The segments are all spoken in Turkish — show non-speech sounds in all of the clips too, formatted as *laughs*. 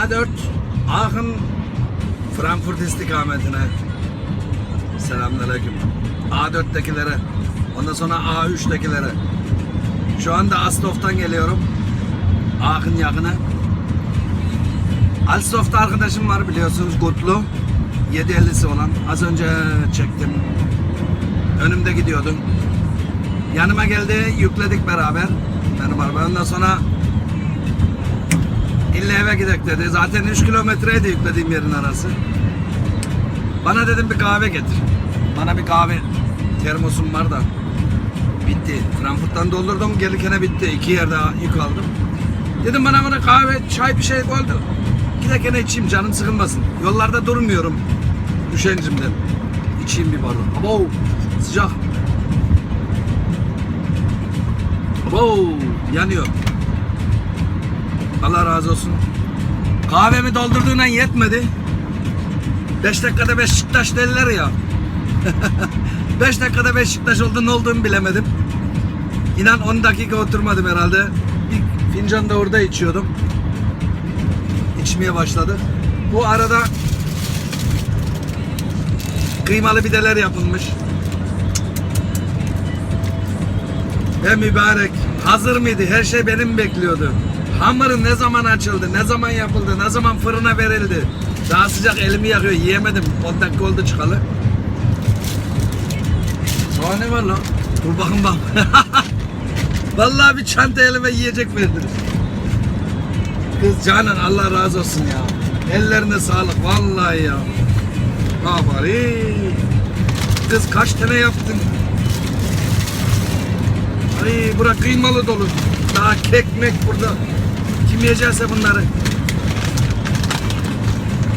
A4 Aachen Frankfurt istikametine Selamünaleyküm. A4'tekilere ondan sonra A3'tekilere şu anda Astof'tan geliyorum. Aachen yakını. Alstof'ta arkadaşım var biliyorsunuz Gutlu. 750'si olan. Az önce çektim. Önümde gidiyordum. Yanıma geldi, yükledik beraber. Benim araba. Ondan sonra illa eve gidek dedi. Zaten 3 kilometreydi yüklediğim yerin arası. Bana dedim bir kahve getir. Bana bir kahve termosum var da bitti. Frankfurt'tan doldurdum gelirken bitti. İki yerde yük aldım. Dedim bana bana kahve, çay bir şey koydu. Giderken içeyim canım sıkılmasın. Yollarda durmuyorum. Üşencimden. İçeyim bir bardak. Abo sıcak. Abo yanıyor. Allah razı olsun. Kahvemi doldurduğundan yetmedi. 5 dakikada Beşiktaş derler ya. *laughs* 5 dakikada Beşiktaş oldu ne olduğunu bilemedim. İnan 10 dakika oturmadım herhalde. Bir fincan da orada içiyordum. İçmeye başladı. Bu arada kıymalı bideler yapılmış. Ve mübarek. Hazır mıydı? Her şey benim bekliyordu. Hamuru ne zaman açıldı, ne zaman yapıldı, ne zaman fırına verildi. Daha sıcak elimi yakıyor. Yiyemedim. 10 dakika oldu çıkalı. Daha ne var lan? Dur bakın bak. *laughs* Vallahi bir çanta elime yiyecek verdiniz. Kız Canan Allah razı olsun ya. Ellerine sağlık vallahi ya. Ha bari. Kız kaç tane yaptın? Ay bura kıymalı dolu. Daha kekmek burada. Kim yiyecekse bunları.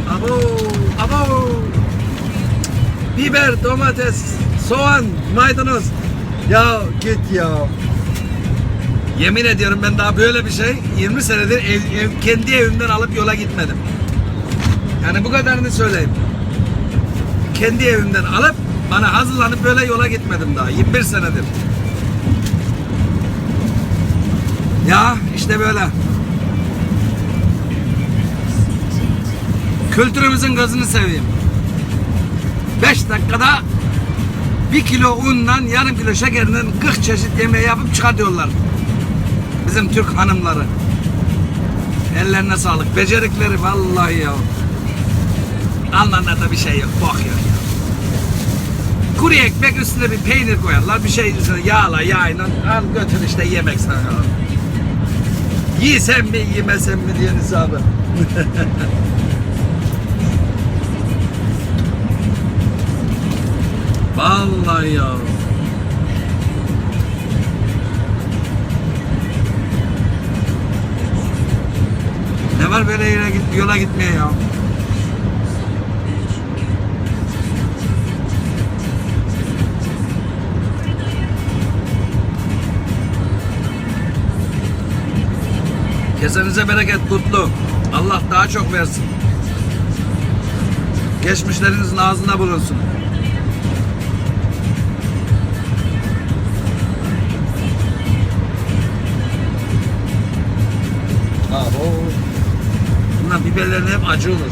Abo, abo. Biber, domates, soğan, maydanoz. Ya git ya. Yemin ediyorum ben daha böyle bir şey 20 senedir ev, ev, kendi evimden alıp yola gitmedim. Yani bu kadarını söyleyeyim. Kendi evimden alıp bana hazırlanıp böyle yola gitmedim daha 21 senedir. Ya işte böyle. Kültürümüzün gazını seveyim. 5 dakikada bir kilo undan yarım kilo şekerinden 40 çeşit yemeği yapıp çıkartıyorlar. Bizim Türk hanımları. Ellerine sağlık. Becerikleri vallahi ya. Almanlarda bir şey yok. Bok yok ya. Kuru ekmek üstüne bir peynir koyarlar. Bir şey üstüne yağla yağla. Al götür işte yemek sana. Yiysen mi yemesen mi diyen hesabı. *laughs* Vallahi ya. Ne var böyle yola, git, yola gitmeye ya? Kesenize bereket kutlu. Allah daha çok versin. Geçmişlerinizin ağzında bulunsun. Abo. Bunlar biberlerin hep acı olur.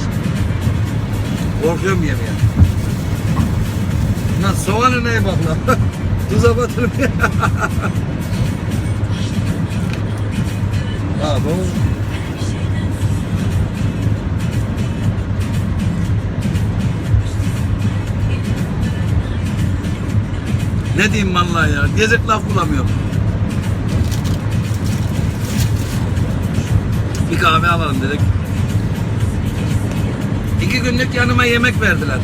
Korkuyorum yemeye. Lan soğanı neye bak? *laughs* Tuza batırım. Abo. *laughs* Ne diyeyim vallahi ya? Diyecek laf bulamıyorum. Kahve alalım dedik. İki günlük yanıma yemek verdiler.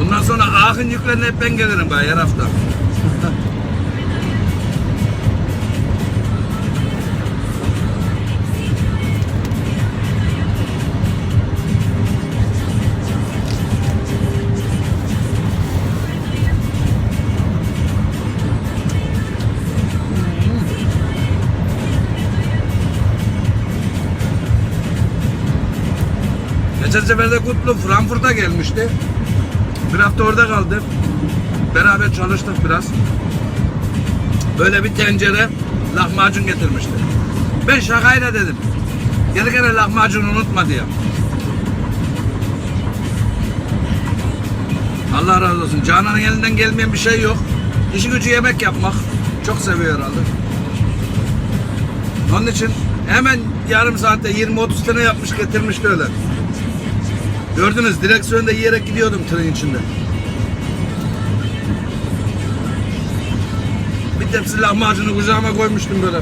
Bundan sonra Aachen yüklerine hep ben gelirim bay her hafta. Geçen sefer de Kutlu Frankfurt'a gelmişti. Bir hafta orada kaldım. Beraber çalıştık biraz. Böyle bir tencere lahmacun getirmişti. Ben şakayla dedim. Gelirken lahmacunu unutma diye. Allah razı olsun. Canan'ın elinden gelmeyen bir şey yok. İşi gücü yemek yapmak. Çok seviyor herhalde. Onun için hemen yarım saatte 20-30 tane yapmış getirmişti öyle. Gördünüz direksiyonda yiyerek gidiyordum tren içinde. Bir tepsi lahmacunu kucağıma koymuştum böyle.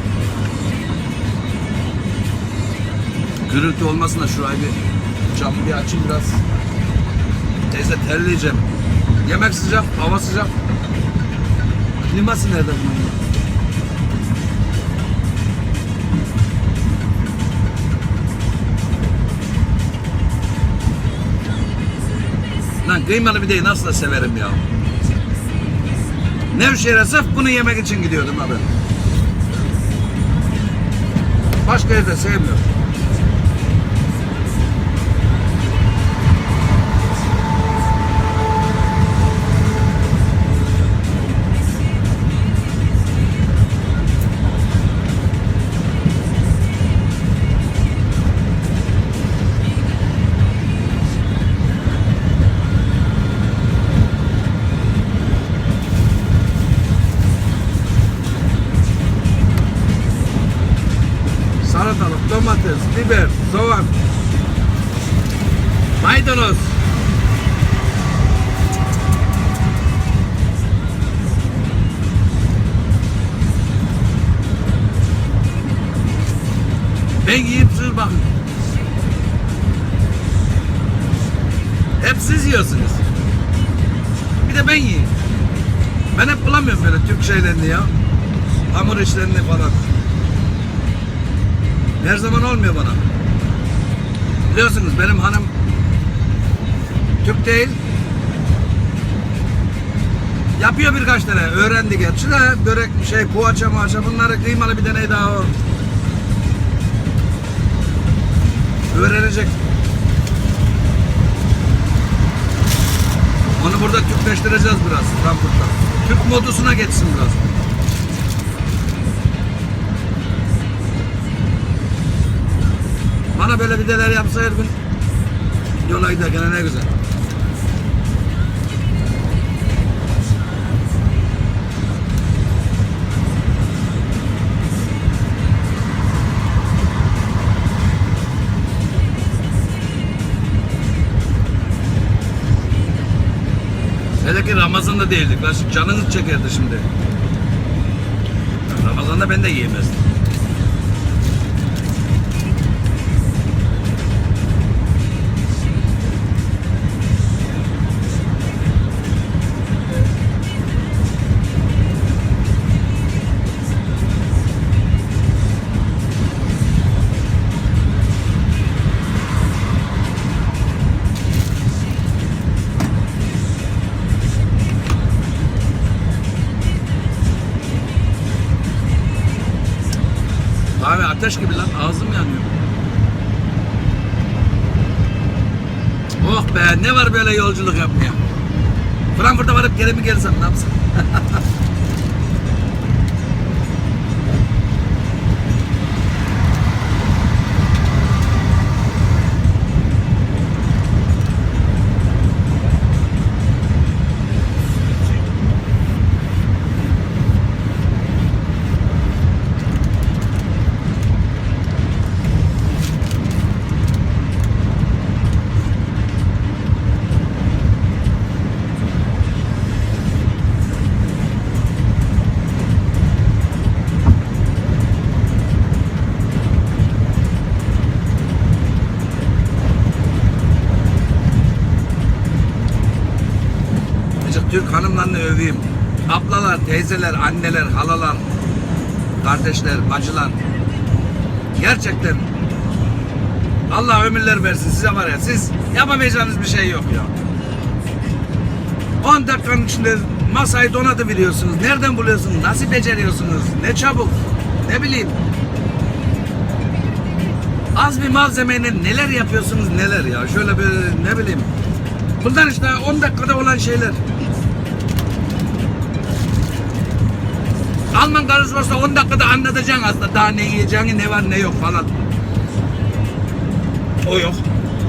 Gürültü olmasın da şurayı bir camı bir açayım biraz. Teyze terleyeceğim. Yemek sıcak, hava sıcak. Kliması nerede bunun? Lan kıymalı de nasıl da severim ya. Nevşehir'e sırf bunu yemek için gidiyordum abi. Başka yerde sevmiyorum. Domates, biber, soğan, maydanoz. Ben yiyeyim siz bakın. Hep siz yiyorsunuz. Bir de ben yiyeyim. Ben hep bulamıyorum böyle Türk şeylerini ya. Hamur işlerini falan. Her zaman olmuyor bana. Biliyorsunuz benim hanım Türk değil. Yapıyor birkaç tane. Öğrendi gerçi de börek şey poğaça moğaça bunları kıymalı bir deney daha o. Öğrenecek. Onu burada Türkleştireceğiz biraz Frankfurt'ta. Türk modusuna geçsin biraz. Bana böyle bir deler yapsa her gün yola giderken ne güzel. Hele ki Ramazan'da değildik. Lan canınız çekerdi şimdi. Ramazan'da ben de yiyemezdim. Ateş gibi lan ağzım yanıyor. Oh be ne var böyle yolculuk yapmaya. Frankfurt'a varıp geri mi gelsem ne yapsam? *laughs* Türk hanımlarını öveyim. Ablalar, teyzeler, anneler, halalar, kardeşler, bacılar. Gerçekten Allah ömürler versin size var ya siz yapamayacağınız bir şey yok ya. 10 dakikanın içinde masayı donatabiliyorsunuz. Nereden buluyorsunuz? Nasıl beceriyorsunuz? Ne çabuk. Ne bileyim. Az bir malzemeyle neler yapıyorsunuz neler ya. Şöyle bir ne bileyim. Bunlar işte 10 dakikada olan şeyler. Alman karısı olsa 10 dakikada anlatacaksın aslında daha ne yiyeceğini ne var ne yok falan. O yok,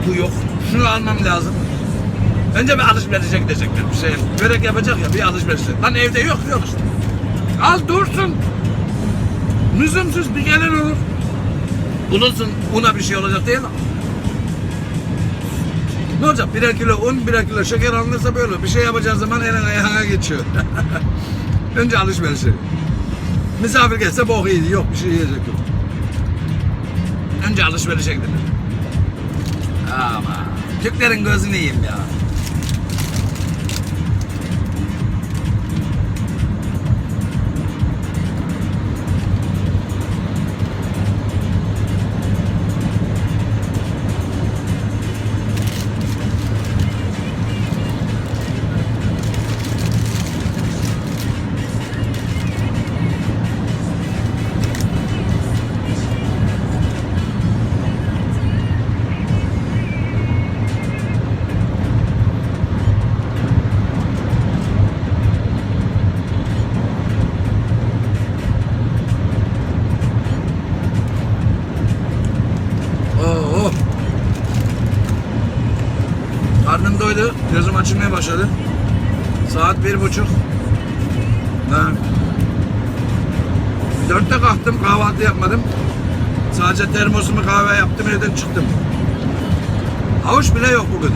bu yok. Şunu almam lazım. Önce bir alışverişe gidecekler bir şey. Börek yapacak ya bir alışverişe. Lan evde yok yok işte. Al dursun. Lüzumsuz bir gelen olur. Bulunsun una bir şey olacak değil mi? Ne olacak? Birer kilo un, birer kilo şeker alınırsa böyle. Bir şey yapacağın zaman elin ayağına geçiyor. *laughs* Önce alışverişe. Misafir gelse bok iyiydi. Yok bir şey yiyecek yok. Önce alışverişe gidilir. Ama Türklerin gözünü yiyeyim ya. Açılmaya başladı. Saat bir buçuk. Ben dörtte kalktım kahvaltı yapmadım. Sadece termosumu kahve yaptım evden çıktım. Havuç bile yok bugün.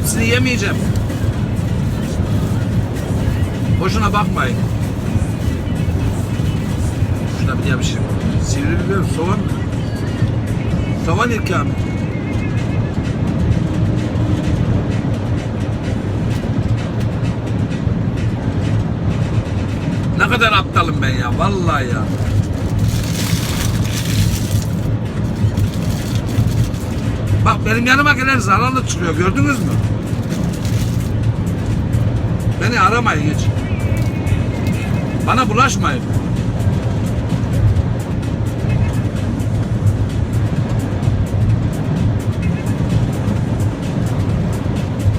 Hepsini yemeyeceğim. Boşuna bakmayın. Şurada bir var. Sivri biber, soğan? Soğan ikramı. Ne kadar aptalım ben ya. Vallahi ya. Bak benim yanıma gelen zararlı çıkıyor. Gördünüz mü? Beni aramayın hiç. Bana bulaşmayın.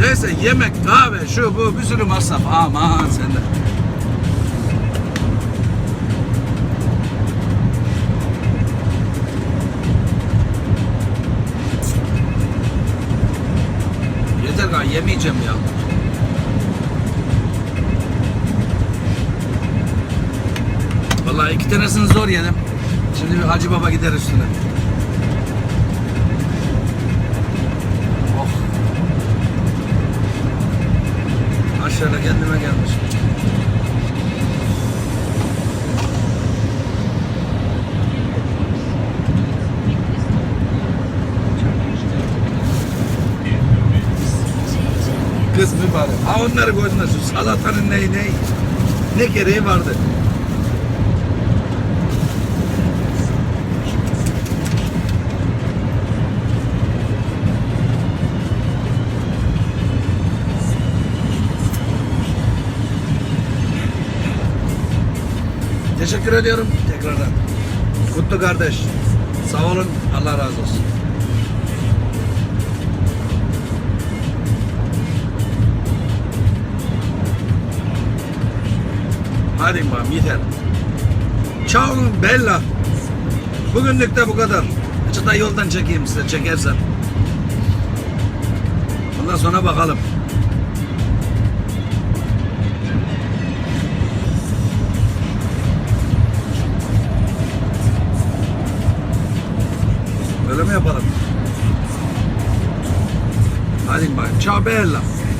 Neyse yemek, kahve, şu bu bir sürü masraf. Aman sen de. Yemeyeceğim ya. Vallahi iki tanesini zor yedim. Şimdi bir Hacı Baba gider üstüne. Oh. Aşağıda kendime gelmiş. Kız mübarek. Ha onları koydun şu salatanın neyi neyi. Ne gereği vardı? Teşekkür ediyorum tekrardan. Kutlu kardeş. Sağ olun. Allah razı olsun. Hadi bakalım yeter. Ciao bella. Bugünlük de bu kadar. Çıta yoldan çekeyim size çekersen. Ondan sonra bakalım. Öyle mi yapalım? Hadi bakayım. Ciao bella.